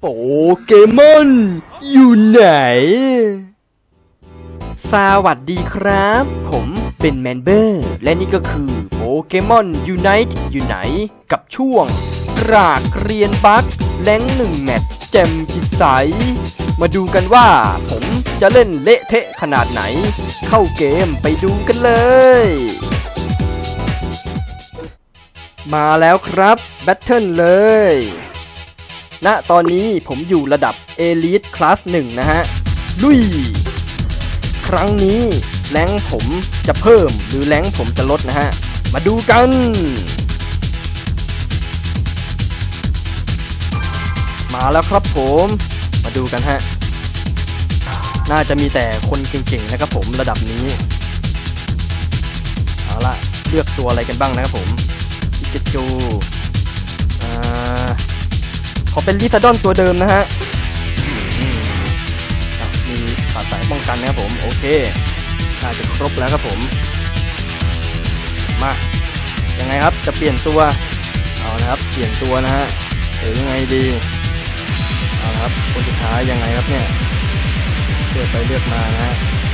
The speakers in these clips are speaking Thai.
โปเกมอนอยู่ไหน สวัสดีครับ ผมเป็นแมนเบอร์ และนี่ก็คือโปเกมอนยูไนต์อยู่ไหน กับช่วงกรากเรียนบัคแรงหนึ่งแมตช์แจมจิตใส มาดูกันว่าผม จะเล่นเละเทะขนาดไหน เข้าเกมไปดูกันเลย มาแล้วครับแบทเทิลเลยณตอนนี้ผมอยู่ระดับ Elite Class 1 นะฮะ ลุย ครั้งนี้แรงผมจะเพิ่มหรือแรงผมจะลดนะฮะ มาดูกันมาแล้วครับผม มาดูกันฮะ น่าจะมีแต่คนเก่งๆนะครับผมระดับนี้ เอาละเลือกตัวอะไรกันบ้างนะครับผมอิเกจูอ่าขอเป็นลิซาดอนตัวเดิมนะฮะมีขาสายป้องกันนะครับผม โอเค น่าจะครบแล้วครับผม มา ยังไงครับ จะเปลี่ยนตัว เอานะครับ เปลี่ยนตัวนะฮะหรือยังไงดี เอาครับ คนสุดท้ายยังไงครับเนี่ย เลือกไปเลือกมานะฮะ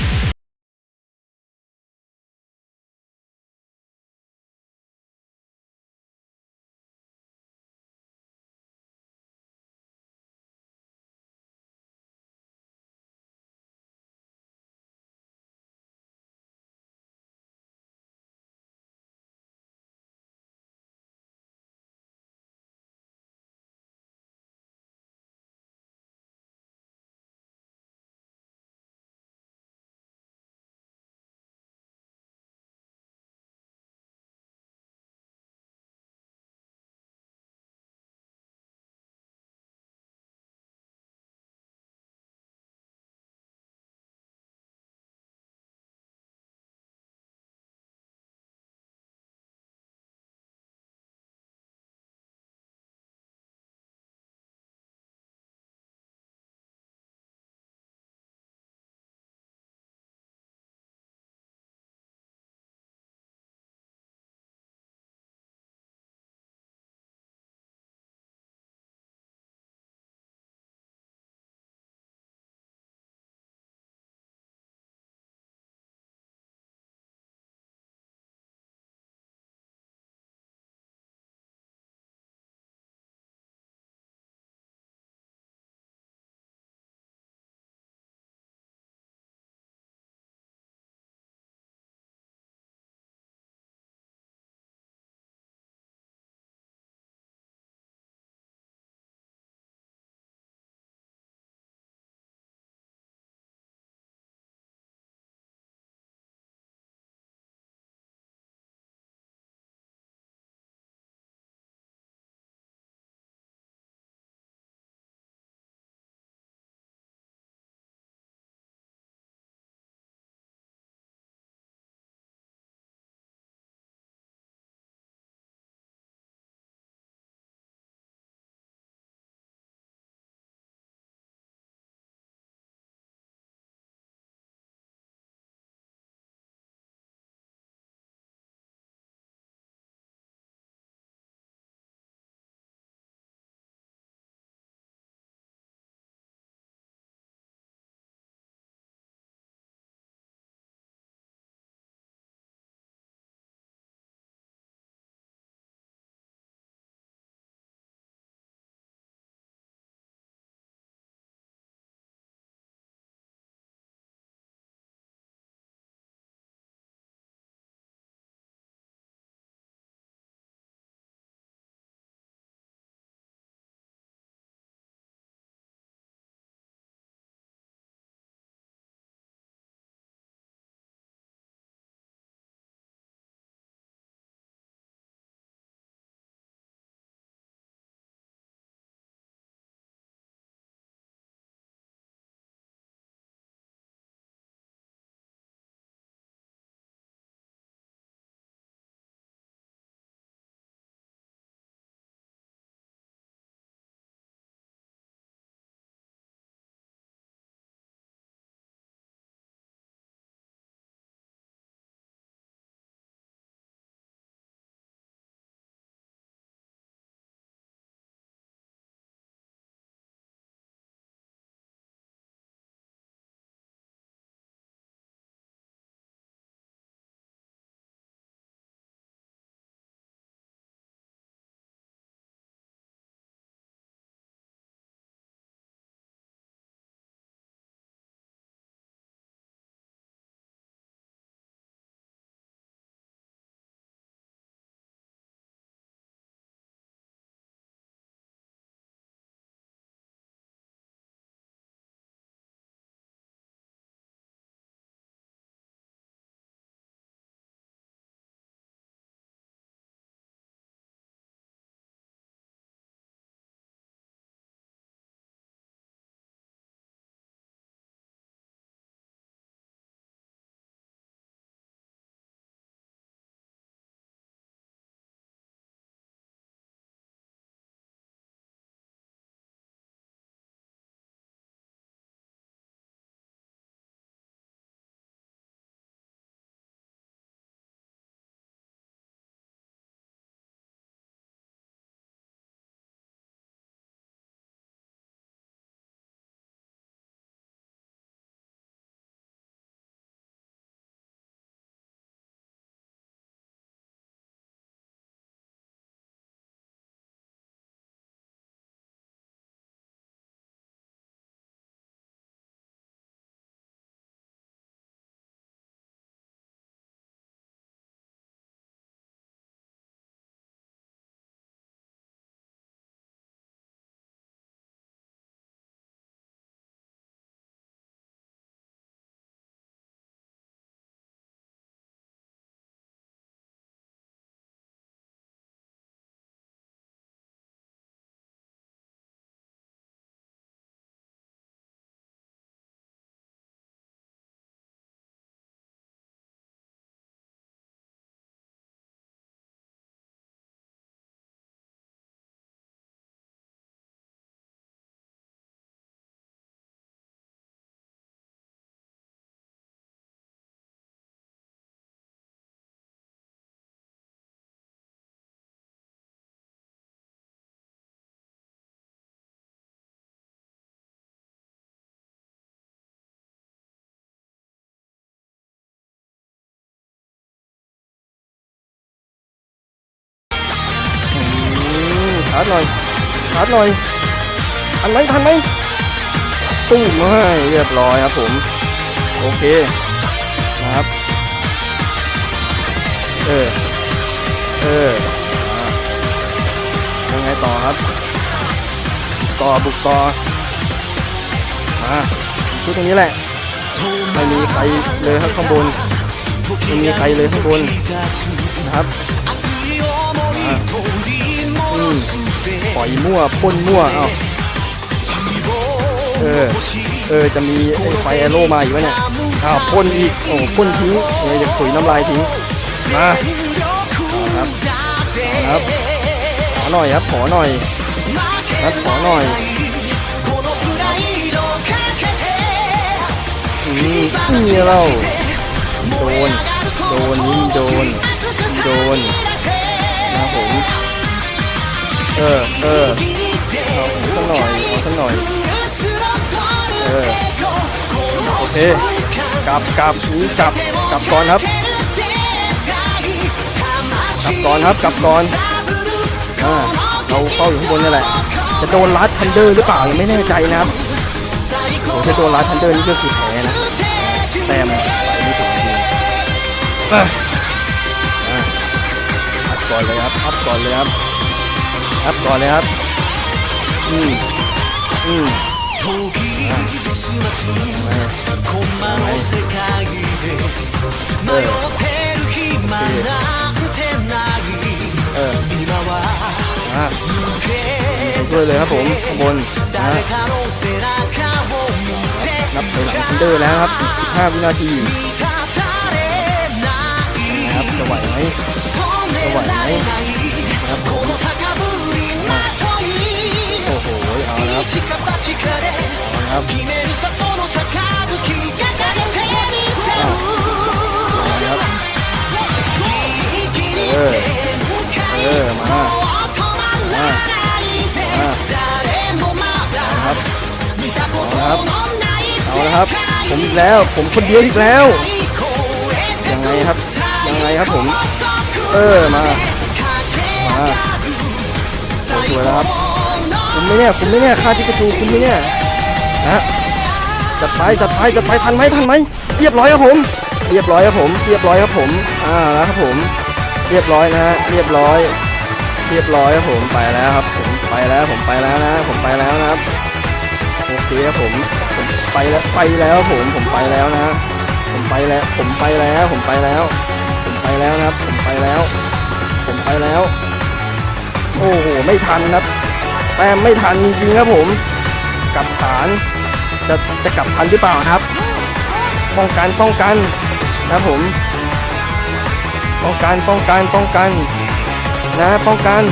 หน่อยชาร์จหน่อยทันไหมทันไหมตู้มให้เรียบร้อยครับผม โอเคนะครับ เออ เออยังไงต่อครับกต่อบุกต่อมาชุดตรงนี้แหละ ไม่มีใครเลยครับข้างบนไม่มีใครเลยข้างบนนะครับอืม ปล่อยมั่วพ่นมั่วเอ้าเออ เออ จะมีไอ้ไฟแอโร่มาอีกวะเนี่ยอ้าวพ่นอีก โอ้พ่นทิ้งเออจะถุยน้ำลายทิ้ง มาครับเอาครับ ขอหน่อยครับ ขอหน่อยครับขอหน่อยอืมนี่เราโดน โดนนี่โดน โดนนะผม เออ เออ เอาสักหน่อย เอาสักหน่อย เออ โอเค กลับกลับนี่กลับ กลับก่อนครับ กลับก่อนครับ กลับก่อน อ่า เราเฝ้าอยู่ข้างบนนี่แหละ จะโดนลัดทันเดอร์หรือเปล่ายังไม่แน่ใจนะครับโอ้ถ้าโดนลัดทันเดอร์นี่ก็คือแพ้นะแต้มไปไม่ถึงจริงอะอะอัพก่อนเลยครับ อัพก่อนเลยครับ อัพก่อนเลยครับ อืมอืมอะไม่ไม่เออโอเคเอออะช่วยเลยครับผมข้างบนนะฮะนับไปหลังทันเดอร์แล้วครับอีก15 วินาที ครับเอาละครับ ผมอีกแล้ว ผมคนเดียวอีกแล้วยังไงครับยังไงครับผม เออมามาสวยๆแล้วครับคุณไม่เนี่ยคุณไม่เนี่ยค่าที่กระจูคุณไม่เนี่ยนะจัดไปจัดไปจัดไปทันไหมทันไหมเรียบร้อยครับผม เรียบร้อยครับผม เรียบร้อยครับผมอ่าแล้วครับผม เรียบร้อยนะฮะเรียบร้อย เรียบร้อยครับผมไปแล้วครับผมไปแล้วผมไปแล้วนะ ผมไปแล้วนะครับ โอเคครับผมผมไปแล้วไปแล้วผมผมไปแล้วนะผมไปแล้วผมไปแล้วผมไปแล้ว ผมไปแล้วนะครับ ผมไปแล้ว ผมไปแล้ว โอ้โหไม่ทันครับแต้มไม่ทันจริงๆครับผมกลับฐานจะจะกลับทันหรือเปล่าครับ ป้องกันป้องกันนะผม ป้องกันป้องกันป้องกัน นะป้องกัน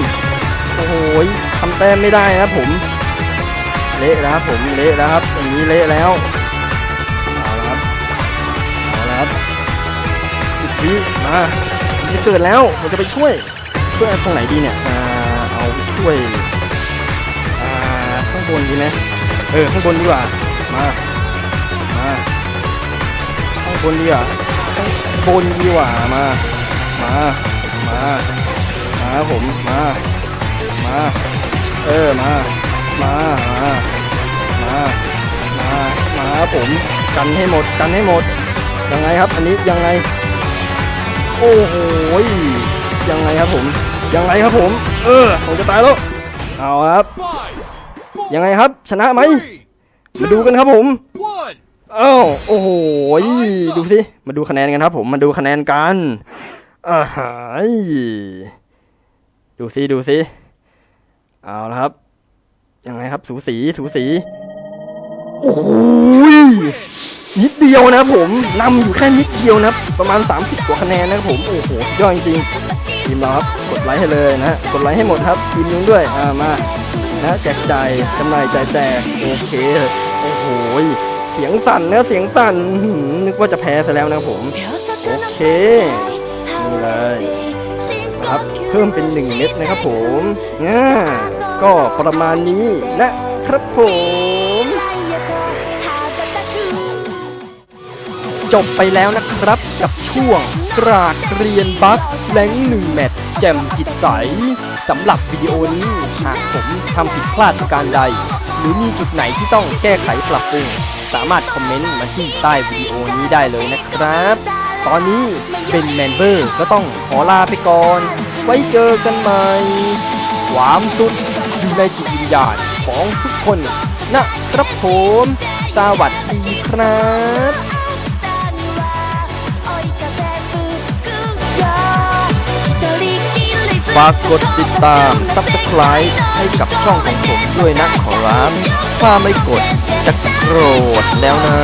โอ้โหทำแต้มไม่ได้นะผม เละแล้วครับผมเละแล้วครับอย่างนี้เละแล้วเอาละครับเอาละครับสิบวิมามันจะเกิดแล้วมันจะไปช่วยช่วยตรงไหนดีเนี่ยอ่าเอาช่วยอ่าข้างบนดีไหมเออข้างบนดีกว่ามามาข้างบนดีกว่าข้างบนดีกว่ามามามามาผมมามาเออมา มา มา มา มา มาครับผมกันให้หมดกันให้หมด ยังไงครับ อันนี้ยังไง โอ้โหยังไงครับผม ยังไงครับผม เออผมจะตายแล้ว เอาครับ ยังไงครับชนะไหมมาดูกันครับผม one. อ้าโอ้โหดูสิมาดูคะแนนกันครับ ผมมาดูคะแนนกันอ่าหายดูสิดูสิเอาละครับ ยังไงครับ สูสีสูสี โอ้โหยนิดเดียวนะผมนำอยู่แค่นิดเดียวนะประมาณ 30 กว่าคะแนนนะครับผม โอ้โหยอดจริงทีมเราครับ กดไลค์ให้เลยนะกดไลค์ให้หมดครับทีมนู้นด้วยอ่ามานะแจกจ่ายจำหน่ายจ่ายแจกโอเคโอ้โหเสียงสั่นนะเสียงสั่นนึกว่าจะแพ้ซะแล้วนะผม โอเคนี่เลยคครับเพิ่มเป็นนหนึ่งเม็ดนะครับผผมมอ่า ก็ประมาณนี้นะครับผมจบไปแล้วนะครับกับช่วงกราดเรียนบัคแรงหนึ่งแมตช์แจ่มจิตใสสำหรับวิดีโอนี้หากผมทำผิดพลาดประการใด หรือมีจุดไหนที่ต้องแก้ไขปรับปรุงสามารถคอมเมนต์มาที่ใต้วิดีโอนี้ได้เลยนะครับ ตอนนี้เป็นแมนเบอร์ก็ต้องขอลาไปก่อน ไว้เจอกันใหม่ ความสุข อยู่ในจิตวิญญาณของทุกคนนะครับผมสวัสดีครับฝากกดติดตาม Subscribe ให้กับช่องของผมด้วยนะขอรับถ้าไม่กดจะโกรธแล้วนะ